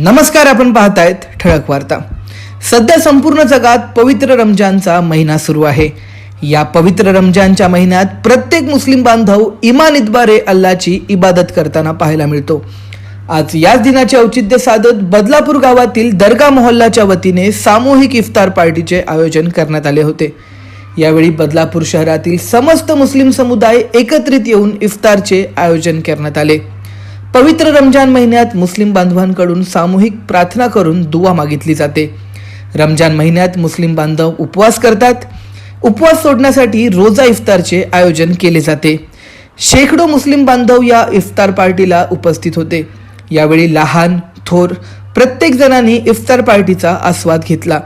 नमस्कार आपण पाहतायत ठळक वार्ता. सध्या संपूर्ण जगात पवित्र रमजानचा महिना सुरू आहे. या पवित्र रमजानच्या महिन्यात प्रत्येक मुस्लिम बांधव इमान इतबारे अल्लाची इबादत करताना पाहायला मिळतो. आज याच दिनाचे औचित्य साधत बदलापूर गावातील दर्गा मोहल्लाच्या वतीने सामूहिक इफ्तार पार्टीचे आयोजन करण्यात आले होते. यावेळी बदलापूर शहरातील समस्त मुस्लिम समुदाय एकत्रित येऊन इफ्तारचे आयोजन करण्यात आले. पवित्र रमजान महिन्यात मुस्लिम बांधवांकडून सामूहिक प्रार्थना करून दुवा मागितली जाते. रमजान महिन्यात मुस्लिम बांधव उपवास करतात. उपवास सोडण्यासाठी रोजा इफ्तारचे आयोजन केले जाते. शेकडो मुस्लिम बांधव या इफ्तार पार्टीला उपस्थित होते. यावेळी लहान थोर प्रत्येक जणांनी इफ्तार पार्टीचा आस्वाद घेतला.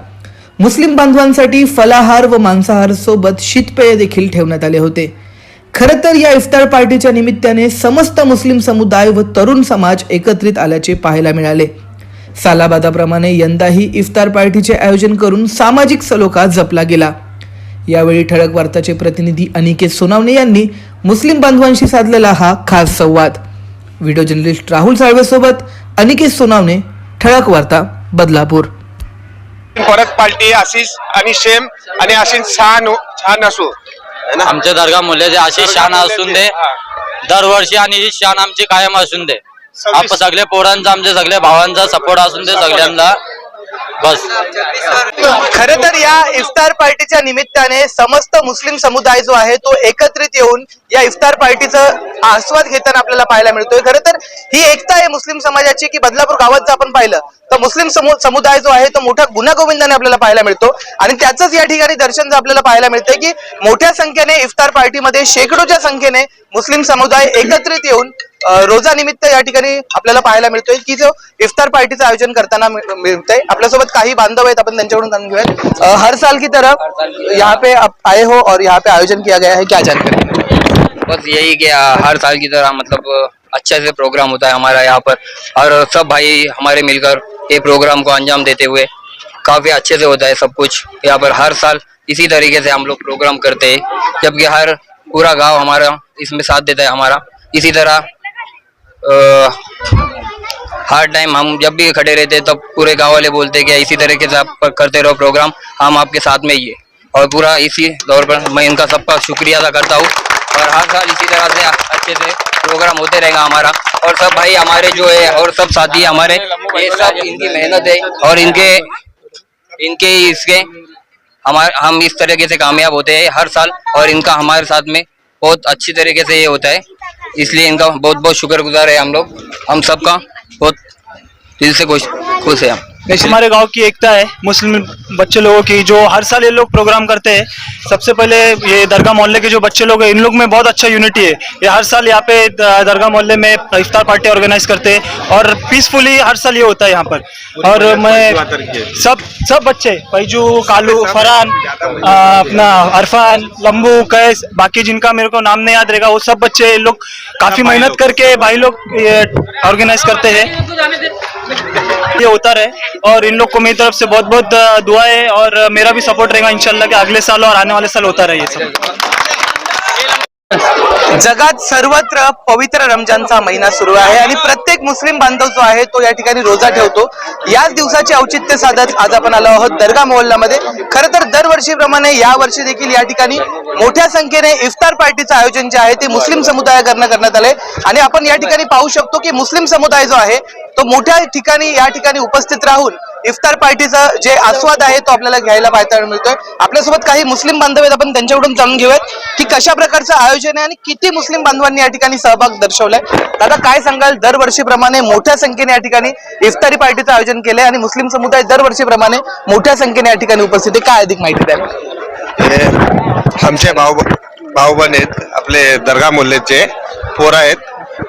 मुस्लिम बांधवांसाठी फलाहार व मांसाहार सोबत शीतपेय देखील ठेवण्यात आले होते. खरं तर या इफ्तार पार्टीच्या निमित्ताने समस्त मुस्लिम समुदाय व तरुण समाज एकत्रित आल्याचे पाहायला मिळाले. सालाबादाप्रमाणे यंदाही इफ्तार पार्टीचे आयोजन करून सामाजिक सलोखा जपला गेला. यावेळी ठळक वार्ताचे प्रतिनिधी अनिकेत सोनावणे यांनी मुस्लिम बांधवांशी साधलेला हा खास संवाद. व्हिडिओ जर्नलिस्ट राहुल साळवेसोबत अनिकेत सोनावणे ठळक वार्ता बदलापूर. परत पार्टी आशिष आणि शेम आणि आशिष छान छान असू. आमच्या दर्गा मूल्याचे अशी शान असून दे. दरवर्षी आणि ही शान आमची कायम असून दे. आपण सगळे पोरांचा आमच्या सगळ्या भावांचा सपोर्ट असून दे सगळ्यांना बस. खर तर या इफ्तार पार्टीच्या निमित्ताने समस्त मुस्लिम समुदाय जो आहे तो एकत्रित येऊन या इफ्तार पार्टीचा आस्वाद घेताना आपल्याला पाहायला मिळतोय. खरं तर ही एकता आहे मुस्लिम समाजाची की बदलापूर गावात जर आपण पाहिलं. तर मुस्लिम समुदाय जो आहे तो मोठ्या गुन्हागोविंदाने आपल्याला पाहायला मिळतो. आणि त्याचंच या ठिकाणी दर्शन जर आपल्याला पाहायला मिळतंय की मोठ्या संख्येने इफ्तार पार्टीमध्ये शेकडोच्या संख्येने मुस्लिम समुदाय एकत्रित येऊन रोजा निमित्त या ठिकाणी आपल्याला पाहायला मिळतोय की जो इफ्तार पार्टीचं आयोजन करताना मिळ- मिळतंय. आपल्यासोबत काही बांधव आहेत, आपण त्यांच्याकडून जाणून घेऊयात. हर साल की तरह यहाँ पे आए हो और यहाँ पे आयोजन किया गया है, क्या जानकारी बस यही कि हर साल की तरह मतलब अच्छे से प्रोग्राम होता है हमारा यहाँ पर। और सब भाई हमारे मिलकर ये प्रोग्राम को अंजाम देते हुए काफ़ी अच्छे से होता है सब कुछ। यहाँ पर हर साल इसी तरीके से हम लोग प्रोग्राम करते हैं। जबकि हर पूरा गाँव हमारा इसमें साथ देता है हमारा। इसी तरह हर टाइम हम जब भी खड़े रहते तब पूरे गाँव वाले बोलते कि इसी तरीके से आप करते रहो प्रोग्राम हम आपके साथ में ही है। और पूरा इसी दौर पर मैं इनका सबका शुक्रिया अदा करता हूँ। और हर साल इसी तरह से अच्छे से प्रोग्राम होते रहेगा हमारा। और सब भाई हमारे जो है, और सब साथी हमारे, ये सब इनकी मेहनत है, और इनके इनके इसके हमारे, हम इस तरीके से कामयाब होते हैं हर साल। और इनका हमारे साथ में बहुत अच्छी तरीके से ये होता है। इसलिए इनका बहुत बहुत शुक्रगुजार है हम लोग। हम सबका बहुत दिल से खुश खुश है हम। जैसे हमारे गाँव की एकता है मुस्लिम बच्चे लोगों की जो हर साल ये लोग प्रोग्राम करते हैं। सबसे पहले ये दरगाह मोहल्ले के जो बच्चे लोग हैं इन लोग में बहुत अच्छा यूनिटी है। ये हर साल यहाँ पे दरगाह मोहल्ले में इफ्तार पार्टी ऑर्गेनाइज करते हैं और पीसफुली हर साल ये होता है यहाँ पर। और मैं सब सब बच्चे पैजू कालू फरहान अपना अरफान लम्बू कैस बाकी जिनका मेरे को नाम नहीं याद रहेगा वो सब बच्चे लोग काफ़ी मेहनत करके भाई लोग ऑर्गेनाइज करते हैं। ये होता रहे और इन लोग को मेरी तरफ से बहुत बहुत दुआ है और मेरा भी सपोर्ट रहेगा इंशाल्लाह कि अगले साल और आने वाले साल होता रहे ये सब। जगात सर्वत्र पवित्र रमजानचा महिना सुरू आहे आणि प्रत्येक मुस्लिम बांधव जो आहे तो या ठिकाणी रोजा ठेवतो. याच दिवसाचे औचित्य साधत आज आपण आलो आहोत दर्गा मोहल्ल्यामध्ये खरं तर दरवर्षीप्रमाणे या वर्षी देखील या ठिकाणी मोठ्या संख्येने इफ्तार पार्टीचं आयोजन जे आहे ते मुस्लिम समुदायाकडनं करण्यात आले आणि आपण या ठिकाणी पाहू शकतो की मुस्लिम समुदाय जो आहे तो मोठ्या ठिकाणी या ठिकाणी उपस्थित राहून इफ्तार पार्टीचा जे आस्वाद आहे तो आपल्याला घ्यायला पाहायला मिळतोय. आपल्यासोबत काही मुस्लिम बांधव आहेत आपण त्यांच्याकडून जाणून घेऊयात की कशा प्रकारचं आयोजन आहे आणि किती मुस्लिम बांधवांनी या ठिकाणी सहभाग दर्शवलाय. दादा काय सांगाल? दरवर्षीप्रमाणे मोठ्या संख्येने या ठिकाणी इफ्तारी पार्टीचं आयोजन केलंय आणि मुस्लिम समुदाय दरवर्षीप्रमाणे मोठ्या संख्येने या ठिकाणी उपस्थित आहे. काय अधिक माहिती द्या हे आमचे भाऊ भाऊबंद आहेत आपले दर्गा मुल्लेचे पोर आहेत.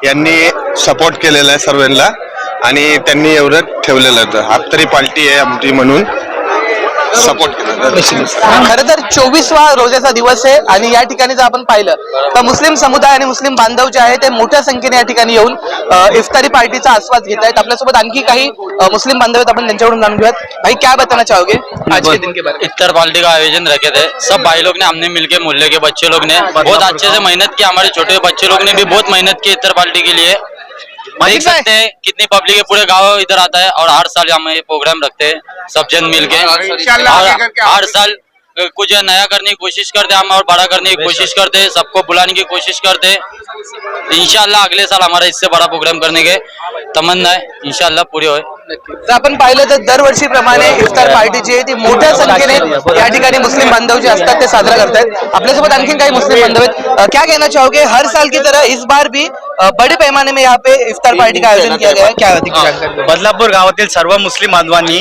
यांनी सपोर्ट केलेला आहे सर्वांना. आणि त्यांनी एवढं ठेवलेलं होतं हातरी पार्टी आहे आमची म्हणून. सपोर्ट खरं तर चोवीसवा रोजाचा दिवस आहे आणि या ठिकाणी जर आपण पाहिलं तर मुस्लिम समुदाय आणि मुस्लिम बांधव जे आहे ते मोठ्या संख्येने या ठिकाणी येऊन इफ्तारी पार्टीचा आस्वाद घेत आहेत. आपल्यासोबत आणखी काही मुस्लिम बांधव आहेत आपण त्यांच्याकडून जाणून घेऊयात. भाई क्या बताना चाहोगे आज के दिन के बारे में? इफ्तार पार्टी का आयोजन रखे थे। सब भाई लोग ने हमने मिलके मोहल्ले के बच्चे लोग ने बहुत अच्छे से मेहनत की। हमारे छोटे बच्चे लोग ने भी बहुत मेहनत की इफ्तार पार्टी के लिए। देख सकते हैं कितनी पब्लिक है पूरे गांव इधर आता है और हर साल हम ये प्रोग्राम रखते हैं सब जन मिल के और हर साल कुछ नया करने की कोशिश करते हैं हम और बड़ा करने की कोशिश करते हैं सबको बुलाने की कोशिश करते हैं। इंशाल्लाह अगले साल हमारा इससे बड़ा प्रोग्राम करने के तमन्ना है इंशाल्लाह पूरी होए। तर आपण पाहिलं तर दरवर्षीप्रमाणे इफ्तार पार्टी जी आहे ती मोठ्या संख्येने या ठिकाणी मुस्लिम बांधव जे असतात ते साजरा करतायत. आपल्यासोबत आणखी काही मुस्लिम बांधव आहेत. अ, क्या कहना चाहोगे? हर साल की तरह इस बार भी बड़े पैमाने में यहाँ पे इफ्तार पार्टी का आयोजन किया गया है। क्या अधिक जानकारी दो? बदलापूर गावातील सर्व मुस्लिम बांधवांनी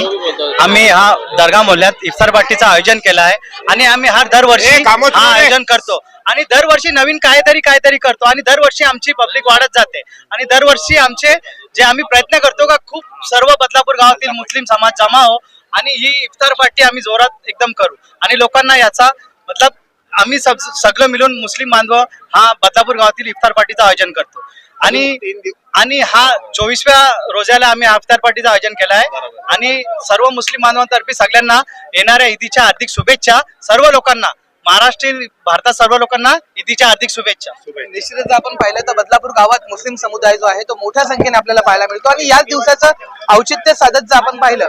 आम्ही हा दर्गा मोहल्ल्यात इफ्तार पार्टीचं आयोजन केलं आहे आणि आम्ही हर दरवर्षी हा आयोजन करतो. आणि दरवर्षी नवीन काहीतरी काहीतरी करतो आणि दरवर्षी आमची पब्लिक वाढत जाते. आणि दरवर्षी आमचे जे आम्ही प्रयत्न करतो का खूप सर्व बदलापूर गावातील मुस्लिम समाज जमा हो आणि ही इफ्तार पार्टी आम्ही जोरात एकदम करू. आणि लोकांना याचा मतलब आम्ही सब सगळं मिळून मुस्लिम बांधव हा बदलापूर गावातील इफ्तार पार्टीचं आयोजन करतो. आणि आणि हा चोवीसव्या रोजाला आम्ही इफ्तार पार्टीचं आयोजन केलं आहे. आणि सर्व मुस्लिम बांधवांतर्फे सगळ्यांना येणाऱ्या ईदीच्या हार्दिक शुभेच्छा. सर्व लोकांना महाराष्ट्रीय भारतात सर्व लोकांना ईदीच्या हार्दिक शुभेच्छा. निश्चितच आपण पाहिलं तर बदलापूर गावात मुस्लिम समुदाय जो आहे तो मोठ्या संख्येने आपल्याला पाहायला मिळतो. आणि याच दिवसाचं औचित्य साधत जर आपण पाहिलं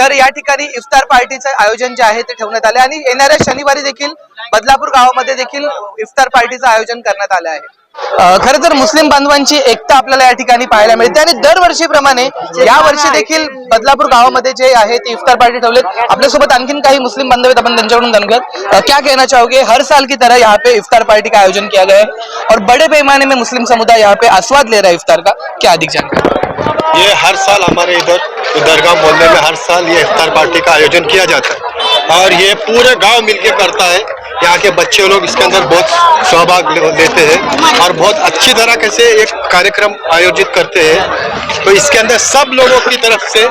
तर या ठिकाणी इफ्तार पार्टीचं आयोजन जे आहे ते ठेवण्यात आले आणि येणाऱ्या शनिवारी देखील बदलापूर गावामध्ये देखील इफ्तार पार्टीचं आयोजन करण्यात आलं आहे. खर तर मुस्लिम बांधवांची एकता आपल्याला या ठिकाणी पाहायला मिळते आणि दरवर्षीप्रमाणे या वर्षी देखील बदलापूर गावामध्ये जे आहे ते इफ्तार पार्टी ठेवलेत. आपल्यासोबत आणखीन काही मुस्लिम बांधव आहेत आपण त्यांच्याकडून जाणून घेऊयात. क्या कहना चाहोगे? हर साल की तरह यहाँ पे इफ्तार पार्टी का आयोजन किया गया है और बड़े पैमाने में मुस्लिम समुदाय यहाँ पे आस्वाद ले रहा है इफ्तार का। क्या अधिक जानकारी? ये हर साल हमारे इधर दरगाह मोहल्ले में हर साल ये इफ्तार पार्टी का आयोजन किया जाता है। और ये पूरे गाँव मिलके करता है। यहाँ के बच्चे लोग इसके अंदर बहुत सहभाग लेते हैं और बहुत अच्छी तरह से एक कार्यक्रम आयोजित करते हैं। तो इसके अंदर सब लोगों की तरफ़ से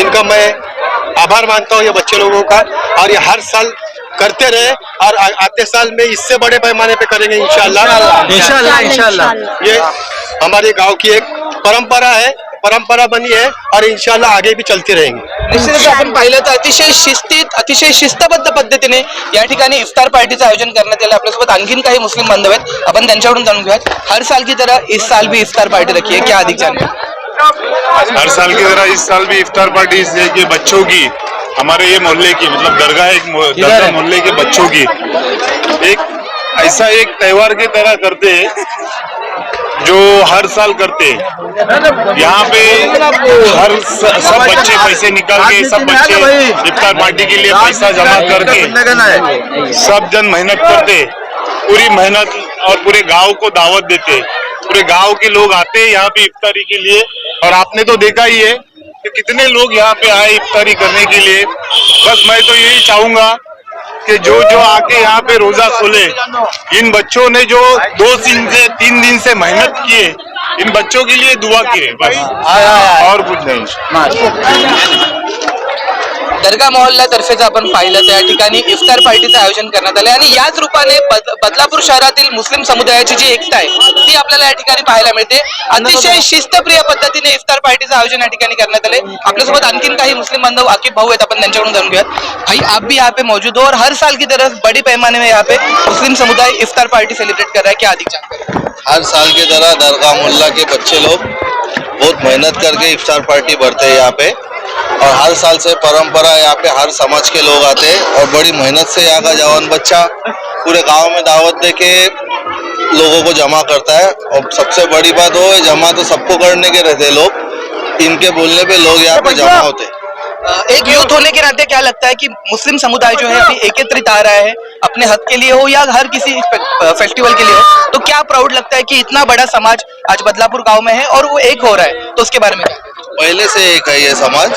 इनका मैं आभार मानता हूँ ये बच्चे लोगों का। और ये हर साल करते रहे और आते साल में इससे बड़े पैमाने पे करेंगे इंशाल्लाह। इंशाल्लाह इंशाल्लाह। ये हमारे गाँव की एक परंपरा है परंपरा बनी है और इंशाल्लाह आगे भी चलती रहेंगी। निश्चितच आपण पाहिलं तर अतिशय शिस्तीत अतिशय शिस्तबद्ध पद्धतीने या ठिकाणी इफ्तार पार्टीचं आयोजन करण्यात आलं. आपल्यासोबत आणखीन काही मुस्लिम बांधव आहेत. आपण त्यांच्याकडून जाणून घेऊयात. हर साल की तरह इस साल भी इफ्तार पार्टी रखी है. क्या अधिक जानकारी? हर साल की तरह इस साल भी इफ्तार पार्टी के बच्चों की हमारे ये मोहल्ले की मतलब दरगाह एक दरगाह मोहल्ले के बच्चों की एक ऐसा एक त्योहार की तरह करते हैं जो हर साल करते यहाँ पे हर सब बच्चे पैसे निकाल के, सब बच्चे इफ्तार पार्टी के लिए पैसा जमा करके सब जन मेहनत करते पूरी मेहनत और पूरे गाँव को दावत देते पूरे गाँव के लोग आते हैं यहाँ पे इफ्तारी के लिए। और आपने तो देखा ही है कि कितने लोग यहाँ पे आए इफ्तारी करने के लिए। बस मैं तो यही चाहूँगा कि जो जो आके यहाँ पे रोजा खोले इन बच्चों ने जो दो दिन से तीन दिन से मेहनत किए इन बच्चों के लिए दुआ किए बस। और कुछ नहीं। दर्गा मोहल्ल्यातर्फे जर आपण पाहिलं. तर या ठिकाणी इफ्तार पार्टीचं आयोजन करण्यात आलं आणि याच रूपाने बद- बदलापूर शहरातील मुस्लिम समुदायाची जी एकता आहे ती आपल्याला या ठिकाणी पाहायला मिळते. अतिशय शिस्तप्रिय पद्धतीने इफ्तार पार्टीचं आयोजन या ठिकाणी करण्यात आले आपल्यासोबत आणखीन काही मुस्लिम बांधव आकिब भाऊ आहेत. आपण त्यांच्याकडून जाणून घेऊयात. भाई आप भी यहाँ पे मौजूद हो और हर साल की तरह बड़ी पैमाने में यहाँ पे मुस्लिम समुदाय इफ्तार पार्टी सेलिब्रेट कर रहा है. क्या अधिक जानकारी? हर साल की तरह दरगाह मोहल्ला के बच्चे लोग बहुत मेहनत करके इफ्तार पार्टी भरते हैं यहाँ पे। और हर साल से परंपरा यहाँ पे हर समाज के लोग आते हैं और बड़ी मेहनत से यहाँ का जवान बच्चा पूरे गाँव में दावत दे के लोगों को जमा करता है। और सबसे बड़ी बात वो है जमा तो सबको करने के रहते लोग। इनके बोलने पे लोग यहाँ पे जमा होते हैं। एक यूथ होने के नाते क्या लगता है कि मुस्लिम समुदाय जो है अभी एकत्रित आ रहा है अपने हक के लिए हो या हर किसी फेस्टिवल के लिए हो? तो क्या प्राउड लगता है कि इतना बड़ा समाज आज बदलापुर गाँव में है और वो एक हो रहा है? तो उसके बारे में क्या? पहले से एक है ये समाज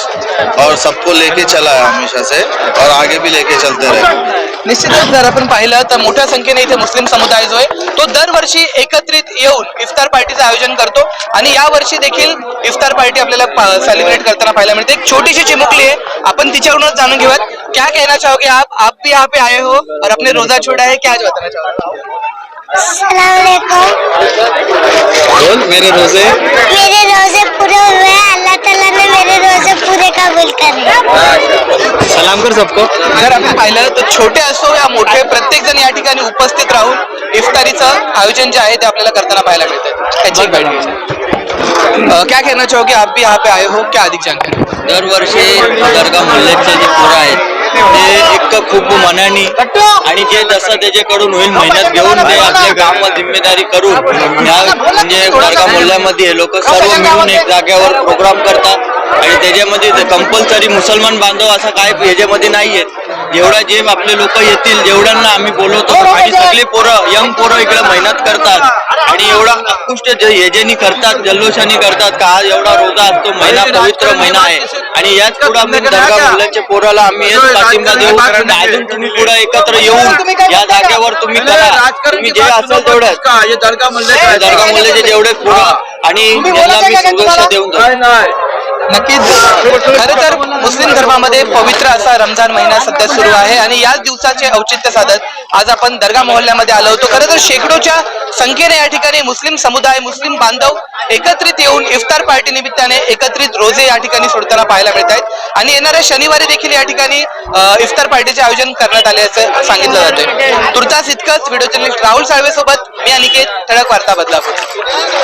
और सबको लेके चला है हमेशा से और आगे भी लेके चलते रहे। निश्चितच जर आपण पाहिलं तर मोठ्या संख्येने इथे मुस्लिम समुदाय जो आहे तो दरवर्षी एकत्रित येऊन इफ्तार पार्टीचं आयोजन करतो. आणि या वर्षी देखील इफ्तार पार्टी आपल्याला सेलिब्रेट करताना पाहायला मिळते. एक छोटीशी चिमुकली आहे. आपण तिच्याकडूनच जाणून घेऊयात. क्या कहना चाहोगे आप? आप भी यहाँ पे आए हो और अपने रोजा छोड़ा है क्या आज बताना चाहोगे? बोल मेरे रोजे। मेरे रोजे पूरे हुए अल्लाह ताला ने मेरे रोजे पूरे कबूल करे सलाम कर सबको। जर आपण पाहिलं तर छोटे असो या मोठे प्रत्येक जण या ठिकाणी उपस्थित राहून इफ्तारीचं आयोजन जे आहे ते आपल्याला करताना पाहायला मिळतं. त्याची एक बाईट क्या कहना चाहोगे? आप भी यहाँ पे आए हो क्या अधिक जानकारी? दरवर्षी दर्गा मोल्लेचे जे पोरं आहेत ते एक खूप मनाने आणि जे जसं त्याच्याकडून होईल मेहनत घेऊन ते आपल्या गावात जिम्मेदारी करून या म्हणजे दर्गा मोल्ल्यामध्ये हे लोक सर्व मिळून एक जागेवर प्रोग्राम करतात. आणि त्याच्यामध्ये कंपल्सरी मुसलमान बांधव असं काय याच्यामध्ये नाही आहेत जेवढा जे आपले लोक येतील जेवढ्यांना आम्ही बोलवतो आणि सगळे पोरं यंग पोरं इकडे मेहनत करतात. आणि एवढा जे ह्याच्यानी करतात जल्लोषाने करतात का आज एवढा रोजा असतो महिना पवित्र महिना आहे. आणि याच पुढे आम्ही दर्गा मुलांच्या पोराला आम्ही हेच पाठिंबा देऊ कारण अजून तुम्ही पुढे एकत्र येऊन या जागेवर तुम्ही करा. तुम्ही जे असेल तेवढंच. दर्गा मुल्ल्याचे जेवढे पुढं आणि मी देऊन नक्कीच खरं तर मुस्लिम धर्मामध्ये पवित्र असा रमजान महिना सध्या सुरू आहे आणि याच दिवसाचे औचित्य साधत आज आपण दर्गा मोहल्ल्यामध्ये आलो होतो. खरं तर शेकडोच्या संख्येने या ठिकाणी मुस्लिम समुदाय मुस्लिम बांधव एकत्रित येऊन इफ्तार पार्टी निमित्ताने एकत्रित रोजे या ठिकाणी सोडताना पाहायला मिळत आहेत आणि येणाऱ्या शनिवारी देखील या ठिकाणी इफ्तार पार्टीचे आयोजन करण्यात आल्याचं सांगितलं जाते तुर्तास इतकंच व्हिडिओ जर्नलिस्ट राहुल साळवे सोबत मी अनिकेत ठळक वार्ता बदलापूर